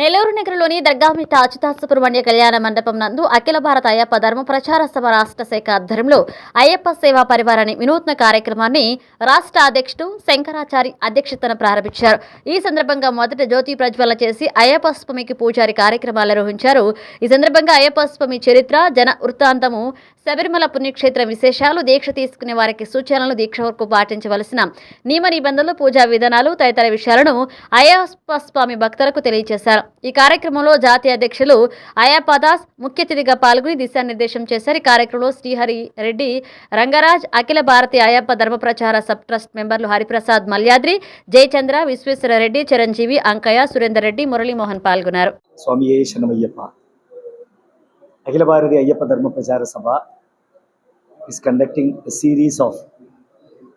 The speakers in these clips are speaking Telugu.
నెల్లూరు దర్గామిట్ట అచ్యుత సుబ్రహ్మణ్య కళ్యాణ మండపం నందు అఖిల భారత అయ్యప్ప ధర్మ ప్రచార సభ రాష్ట్ర శాఖ ఆధ్వర్యంలో అయ్యప్ప సేవా పరివారాన్ని వినూత్న కార్యక్రమాన్ని రాష్ట్ర అధ్యక్షుడు శంకరాచారి అధ్యక్షతన ప్రారంభించారు. ఈ సందర్భంగా మొదట జ్యోతి ప్రజ్వల చేసి అయ్యప్ప స్వామికి పూజారి కార్యక్రమాలు నిర్వహించారు. ఈ సందర్భంగా అయ్యప్ప స్వామి చరిత్ర జన వృత్తాంతము శబరిమల పుణ్యక్షేత్ర విశేషాలు దీక్ష తీసుకునే వారికి సూచనలు దీక్ష వరకు పాటించవలసిన నియమ నిబంధనలు పూజా విధానాలు తదితర విషయాలను అయ్యప్ప స్వామి భక్తులకు తెలియజేశారు. ఈ కార్యక్రమంలో జాతీయ అధ్యక్షులు అయ్యప్ప దాస్ ముఖ్య అతిథిగా పాల్గొని దిశానిర్దేశం చేశారు. ఈ కార్యక్రమంలో శ్రీహరి రెడ్డి రంగరాజ్ అఖిల భారతీయ అయ్యప్ప ధర్మ ప్రచార సబ్ ట్రస్ట్ మెంబర్లు హరిప్రసాద్ మల్యాద్రి జయచంద్ర విశ్వేశ్వర రెడ్డి చిరంజీవి అంకయ్య సురేందర్ రెడ్డి మురళీమోహన్ పాల్గొన్నారు. స్వామి అఖిల భారతీయ అయ్యప్ప ధర్మ ప్రచార సభ is conducting a series of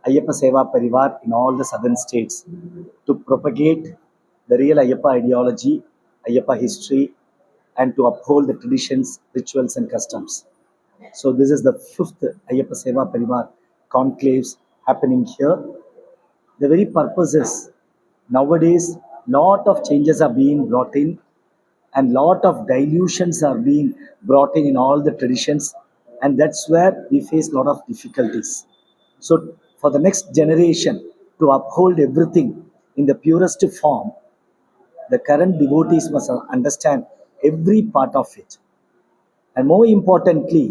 Ayyappa Seva Parivar in all the southern states to propagate the real Ayyappa ideology, Ayyappa history, and to uphold the traditions, rituals, and customs. So, this is the fifth Ayyappa Seva Parivar conclaves happening here. The very purpose is nowadays, lot of changes are being brought in and lot of dilutions are being brought in in all the traditions and that's where we face a lot of difficulties so for the next generation to uphold everything in the purest form the current devotees must understand every part of it and more importantly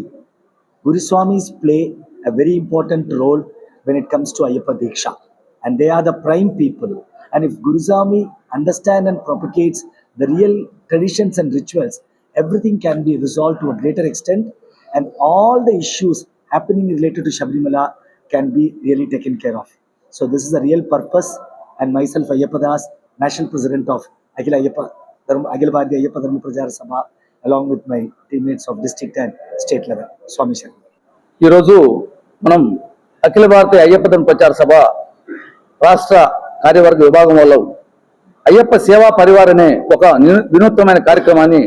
Guru Swamis play a very important role when it comes to Ayyappa Diksha. And they are the prime people. And if Guru Swami understand and propagates the real traditions and rituals, everything can be resolved to a greater extent. And all the issues happening related to Shabrimala can be really taken care of. So this is the real purpose. And myself, Ayyappa Das, National President of Akhila Ayyappa Dharma, Akhila Bharatiya Ayyappa Dharma Prachara Sabha, along with my teammates of district and state level. Swami Sharan. ఈరోజు మనం అఖిల భారతీయ అయ్యప్ప ధర్మ ప్రచార సభ రాష్ట్ర కార్యవర్గ విభాగం వల్ల అయ్యప్ప సేవా పరివార్ అనే ఒక ని- వినూత్నమైన కార్యక్రమాన్ని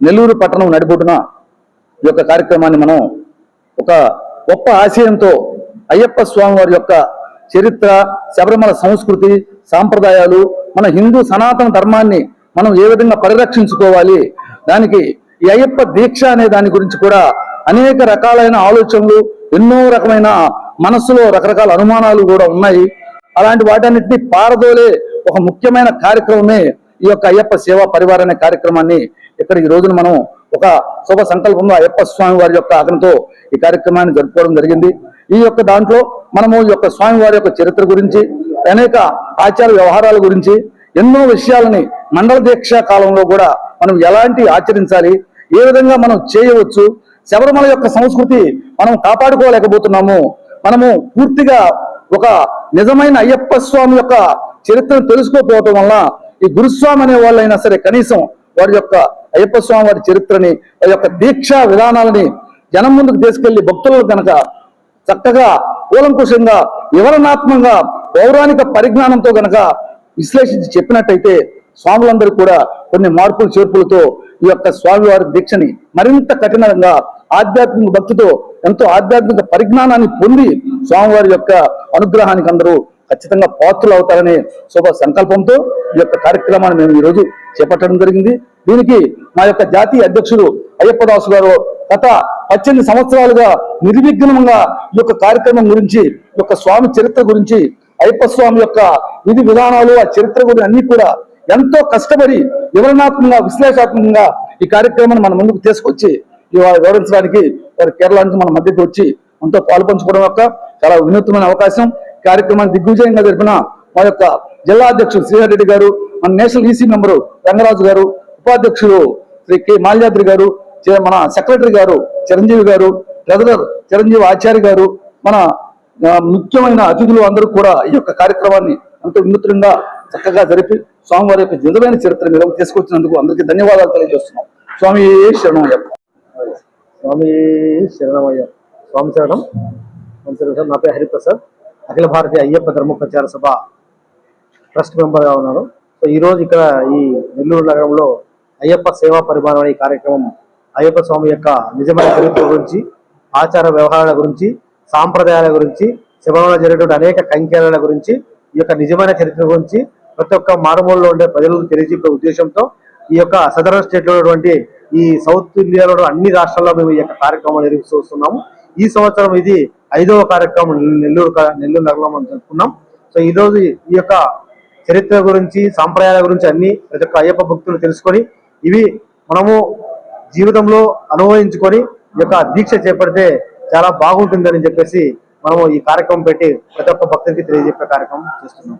నెల్లూరు పట్టణం నడిబొడ్డున ఈ యొక్క కార్యక్రమాన్ని మనం ఒక గొప్ప ఆశయంతో అయ్యప్ప స్వామి వారి యొక్క చరిత్ర శబరిమల సంస్కృతి సాంప్రదాయాలు మన హిందూ సనాతన ధర్మాన్ని మనం ఏ విధంగా పరిరక్షించుకోవాలి దానికి ఈ అయ్యప్ప దీక్ష అనే దాని గురించి కూడా అనేక రకాలైన ఆలోచనలు ఎన్నో రకమైన మనస్సులో రకరకాల అనుమానాలు కూడా ఉన్నాయి. అలాంటి వాటన్నిటిని పారదోలే ఒక ముఖ్యమైన కార్యక్రమమే ఈ యొక్క అయ్యప్ప సేవా పరివార అనే కార్యక్రమాన్ని ఇక్కడ ఈ రోజున మనం ఒక శుభ సంకల్పంలో అయ్యప్ప స్వామి వారి యొక్క ఆగ్రహంతో ఈ కార్యక్రమాన్ని జరుపుకోవడం జరిగింది. ఈ యొక్క దాంట్లో మనము ఈ యొక్క స్వామి వారి యొక్క చరిత్ర గురించి అనేక ఆచార వ్యవహారాల గురించి ఎన్నో విషయాలని మండల దీక్ష కాలంలో కూడా మనం ఎలాంటి ఆచరించాలి ఏ విధంగా మనం చేయవచ్చు శబరిమల యొక్క సంస్కృతి మనం కాపాడుకోలేకపోతున్నాము మనము పూర్తిగా ఒక నిజమైన అయ్యప్ప స్వామి యొక్క చరిత్రను తెలుసుకోకపోవటం వల్ల ఈ గురుస్వామి అనే వాళ్ళైనా సరే కనీసం వారి యొక్క అయ్యప్ప స్వామి వారి చరిత్రని వారి యొక్క దీక్షా విధానాలని జనం ముందుకు తీసుకెళ్ళి భక్తులకు కనుక చక్కగా కూలంకుషంగా వివరణాత్మకంగా పౌరాణిక పరిజ్ఞానంతో గనక విశ్లేషించి చెప్పినట్టయితే స్వాములందరూ కూడా కొన్ని మార్పులు చేర్పులతో ఈ యొక్క స్వామివారి దీక్షని మరింత కఠినంగా ఆధ్యాత్మిక భక్తితో ఎంతో ఆధ్యాత్మిక పరిజ్ఞానాన్ని పొంది స్వామివారి యొక్క అనుగ్రహానికి అందరూ ఖచ్చితంగా పాత్రలు అవుతారనే శుభ సంకల్పంతో ఈ యొక్క కార్యక్రమాన్ని మేము ఈ రోజు చేపట్టడం జరిగింది. దీనికి మా యొక్క జాతీయ అధ్యక్షుడు అయ్యప్పదాసు గారు గత పద్దెనిమిది సంవత్సరాలుగా నిర్విఘ్నంగా ఈ యొక్క కార్యక్రమం గురించి ఈ యొక్క స్వామి చరిత్ర గురించి అయ్యప్ప స్వామి యొక్క విధి విధానాలు ఆ చరిత్ర గురించి అన్ని కూడా ఎంతో కష్టపడి వివరణాత్మకంగా విశ్లేషాత్మకంగా ఈ కార్యక్రమాన్ని మన ముందుకు తీసుకొచ్చి ఇవాళ వివరించడానికి వారు కేరళ నుంచి మన మధ్యకి వచ్చి మనతో పాల్పంచుకోవడం యొక్క చాలా వినూత్నమైన అవకాశం. కార్యక్రమాన్ని దిగ్విజయంగా జరిపిన మా యొక్క జిల్లా అధ్యక్షుడు శ్రీహర్ రెడ్డి గారు మన నేషనల్ ఈసీ మెంబరు రంగరాజు గారు ఉపాధ్యక్షుడు శ్రీ కె మాల్యాద్రి గారు చే- మన సెక్రటరీ గారు చిరంజీవి గారు ట్రెజరర్ చిరంజీవి ఆచార్య గారు మన ముఖ్యమైన అతిథులు అందరూ కూడా ఈ యొక్క కార్యక్రమాన్ని అంత వినూత్నంగా చక్కగా జరిపి స్వామివారి యొక్క నిజమైన చరిత్ర మీద తీసుకొచ్చినందుకు అందరికీ ధన్యవాదాలు తెలియజేస్తున్నాం. స్వామి శరణమయ్య స్వామి శరణమయ్య స్వామి శరణం. సార్ నా పేరు హరిప్రసాద్. అఖిల భారతీయ అయ్యప్ప ధర్మ ప్రచార సభ ట్రస్ట్ మెంబర్గా ఉన్నాను సో ఈరోజు ఇక్కడ ఈ నెల్లూరు నగరంలో అయ్యప్ప సేవా పరిమాణం అనే కార్యక్రమం అయ్యప్ప స్వామి యొక్క నిజమైన చరిత్ర గురించి ఆచార వ్యవహారాల గురించి సాంప్రదాయాల గురించి శబరిమల జరిగేటువంటి అనేక కంకేరాల గురించి ఈ యొక్క నిజమైన చరిత్ర గురించి ప్రతి ఒక్క మారుమూలలో ఉండే ప్రజలకు తెలియజెప్పే ఉద్దేశంతో ఈ యొక్క సదరన్ స్టేట్లో ఉన్నటువంటి ఈ సౌత్ ఇండియాలో అన్ని రాష్ట్రాల్లో మేము ఈ యొక్క కార్యక్రమాలు నిర్వహిస్తూ వస్తున్నాము. ఈ సంవత్సరం ఇది ఐదవ కార్యక్రమం నెల్లూరు నెల్లూరు నగరంలో మనం జరుపుకున్నాం. సో ఈ రోజు ఈ యొక్క చరిత్ర గురించి సాంప్రదాయాల గురించి అన్ని ప్రతి ఒక్క అయ్యప్ప భక్తులు తెలుసుకొని ఇవి మనము జీవితంలో అనుభవించుకొని ఈ యొక్క దీక్ష చేపడితే చాలా బాగుంటుందని చెప్పేసి మనము ఈ కార్యక్రమం పెట్టి ప్రతి ఒక్క భక్తునికి తెలియజెప్పే కార్యక్రమం చేస్తున్నాం.